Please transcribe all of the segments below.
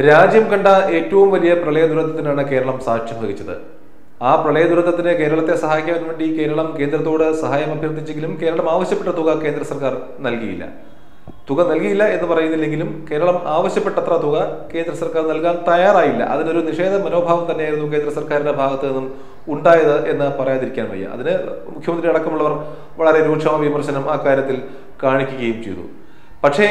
രാജ്യം കണ്ട ഏറ്റവും വലിയ പ്രളയ ദുരന്തത്തിനാണ് കേരളം സാക്ഷ്യം വഹിച്ചത്. ആ പ്രളയ ദുരന്തത്തിന് കേരളത്തെ സഹായിക്കാൻ വേണ്ടി കേരളം കേന്ദ്രത്തോട് സഹായം അഭ്യർത്ഥിച്ചെങ്കിലും കേരളം ആവശ്യപ്പെട്ട തുക കേന്ദ്ര സർക്കാർ നൽകിയില്ല. തുക നൽകിയില്ല എന്ന് പറയുന്നില്ലെങ്കിലും കേരളം ആവശ്യപ്പെട്ടത്ര തുക കേന്ദ്ര സർക്കാർ നൽകാൻ തയ്യാറായില്ല. അതിനൊരു നിഷേധ മനോഭാവം തന്നെയായിരുന്നു കേന്ദ്ര സർക്കാരിന്റെ ഭാഗത്ത് നിന്നും ഉണ്ടായത് എന്ന് പറയാതിരിക്കാൻ വയ്യ. അതിന് മുഖ്യമന്ത്രി അടക്കമുള്ളവർ വളരെ രൂക്ഷമായ വിമർശനം ആ കാര്യത്തിൽ കാണിക്കുകയും ചെയ്തു. പക്ഷേ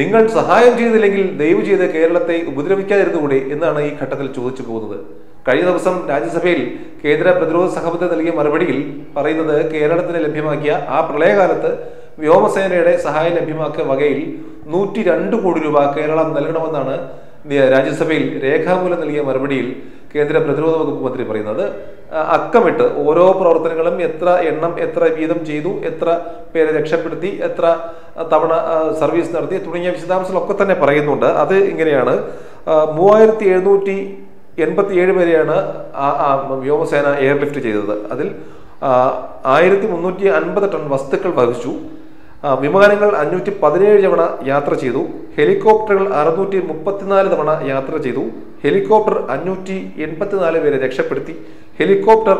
നിങ്ങൾ സഹായം ചെയ്തില്ലെങ്കിൽ ദയവ് ചെയ്ത് കേരളത്തെ ഉപദ്രവിക്കാതിരുന്നുകൂടെ എന്നാണ് ഈ ഘട്ടത്തിൽ ചോദിച്ചു പോകുന്നത്. കഴിഞ്ഞ ദിവസം രാജ്യസഭയിൽ കേന്ദ്ര പ്രതിരോധ സഹമന്ത്രി നൽകിയ മറുപടിയിൽ പറയുന്നത് കേരളത്തിന് ലഭ്യമാക്കിയ ആ പ്രളയകാലത്ത് വ്യോമസേനയുടെ സഹായം ലഭ്യമാക്കിയ വകയിൽ നൂറ്റി രണ്ട് കോടി രൂപ കേരളം നൽകണമെന്നാണ് രാജ്യസഭയിൽ രേഖാമൂലം നൽകിയ മറുപടിയിൽ കേന്ദ്ര പ്രതിരോധ വകുപ്പ് മന്ത്രി പറയുന്നത്. അക്കമിട്ട് ഓരോ പ്രവർത്തനങ്ങളും എത്ര എണ്ണം എത്ര വീതം ചെയ്തു എത്ര പേരെ രക്ഷപ്പെടുത്തി എത്ര തവണ സർവീസ് നടത്തി തുടങ്ങിയ വിശദാംശങ്ങളൊക്കെ തന്നെ പറയുന്നുണ്ട്. അത് ഇങ്ങനെയാണ്. മൂവായിരത്തി എഴുന്നൂറ്റി എൺപത്തി ഏഴ് ആ വ്യോമസേന എയർലിഫ്റ്റ് ചെയ്തത്. അതിൽ ആയിരത്തി മുന്നൂറ്റി അൻപത് ടൺ വസ്തുക്കൾ വഹിച്ചു. വിമാനങ്ങൾ അഞ്ഞൂറ്റി പതിനേഴ് തവണ യാത്ര ചെയ്തു. ഹെലികോപ്റ്ററുകൾ അറുന്നൂറ്റി മുപ്പത്തിനാല് തവണ യാത്ര ചെയ്തു. ഹെലികോപ്റ്റർ അഞ്ഞൂറ്റി എൺപത്തിനാല് പേരെ രക്ഷപ്പെടുത്തി. ഹെലികോപ്റ്റർ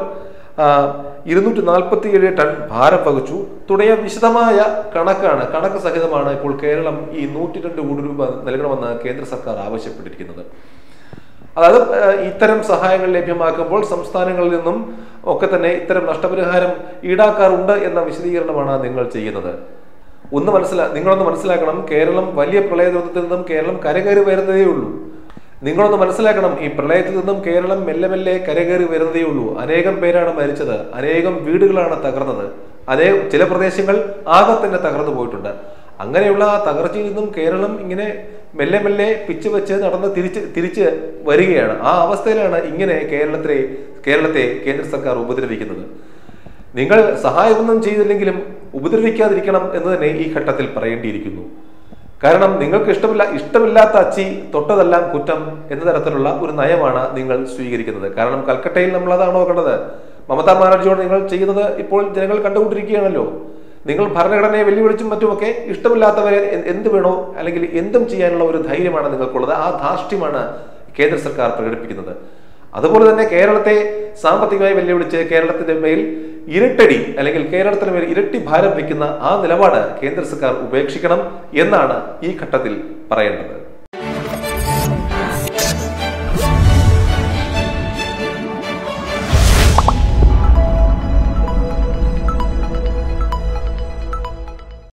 ഇരുന്നൂറ്റി നാൽപ്പത്തി ഏഴ് ടൺ ഭാരം വഹിച്ചു. തുടങ്ങിയ വിശദമായ കണക്കാണ് കണക്ക് സഹിതമാണ് ഇപ്പോൾ കേരളം ഈ നൂറ്റി രണ്ട് കോടി രൂപ നൽകണമെന്ന് കേന്ദ്ര സർക്കാർ ആവശ്യപ്പെട്ടിരിക്കുന്നത്. അതായത് ഇത്തരം സഹായങ്ങൾ ലഭ്യമാക്കുമ്പോൾ സംസ്ഥാനങ്ങളിൽ നിന്നും ഒക്കെ തന്നെ ഇത്തരം നഷ്ടപരിഹാരം ഈടാക്കാറുണ്ട് എന്ന വിശദീകരണമാണ് നിങ്ങൾ ചെയ്യുന്നത്. ഒന്ന് മനസ്സിലാ നിങ്ങളൊന്ന് മനസ്സിലാക്കണം കേരളം വലിയ പ്രളയ ദുരന്തത്തിൽ നിന്നും കേരളം കരകയറി വരുന്നതേ ഉള്ളൂ. നിങ്ങളൊന്ന് മനസ്സിലാക്കണം ഈ പ്രളയത്തിൽ നിന്നും കേരളം മെല്ലെ മെല്ലെ കരകയറി വരുന്നതേ ഉള്ളൂ. അനേകം പേരാണ് മരിച്ചത്. അനേകം വീടുകളാണ് തകർന്നത്. അതേ ചില പ്രദേശങ്ങൾ ആകെ തന്നെ തകർന്നു പോയിട്ടുണ്ട്. അങ്ങനെയുള്ള ആ തകർച്ചയിൽ നിന്നും കേരളം ഇങ്ങനെ മെല്ലെ മെല്ലെ പിച്ച് വെച്ച് നടന്ന് തിരിച്ച് തിരിച്ച് വരികയാണ്. ആ അവസ്ഥയിലാണ് ഇങ്ങനെ കേരളത്തിലെ കേരളത്തെ കേന്ദ്ര സർക്കാർ ഉപദ്രവിക്കുന്നത്. നിങ്ങൾ സഹായമൊന്നും ചെയ്തില്ലെങ്കിലും ഉപദ്രവിക്കാതിരിക്കണം എന്ന് തന്നെ ഈ ഘട്ടത്തിൽ പറയേണ്ടിയിരിക്കുന്നു. കാരണം നിങ്ങൾക്ക് ഇഷ്ടമില്ല ഇഷ്ടമില്ലാത്ത അച്ചി തൊട്ടതെല്ലാം കുറ്റം എന്ന തരത്തിലുള്ള ഒരു നയമാണ് നിങ്ങൾ സ്വീകരിക്കുന്നത്. കാരണം കൽക്കട്ടയിൽ നമ്മൾ അതാണ് നോക്കേണ്ടത്. മമതാ ബാനർജിയോട് നിങ്ങൾ ചെയ്യുന്നത് ഇപ്പോൾ ജനങ്ങൾ കണ്ടുകൊണ്ടിരിക്കുകയാണല്ലോ. നിങ്ങൾ ഭരണഘടനയെ വെല്ലുവിളിച്ചും മറ്റുമൊക്കെ ഇഷ്ടമില്ലാത്തവരെ എന്ത് വേണോ അല്ലെങ്കിൽ എന്തും ചെയ്യാനുള്ള ഒരു ധൈര്യമാണ് നിങ്ങൾക്കുള്ളത്. ആ ധാർഷ്ട്യമാണ് കേന്ദ്ര സർക്കാർ പ്രകടിപ്പിക്കുന്നത്. അതുപോലെ തന്നെ കേരളത്തെ സാമ്പത്തികമായി വെല്ലുവിളിച്ച് കേരളത്തിന്റെ മേൽ ഇരട്ടടി അല്ലെങ്കിൽ കേരളത്തിന് മേൽ ഇരട്ടി ഭാരം വയ്ക്കുന്ന ആ നിലപാട് കേന്ദ്ര സർക്കാർ ഉപേക്ഷിക്കണം എന്നാണ് ഈ ഘട്ടത്തിൽ പറയേണ്ടത്.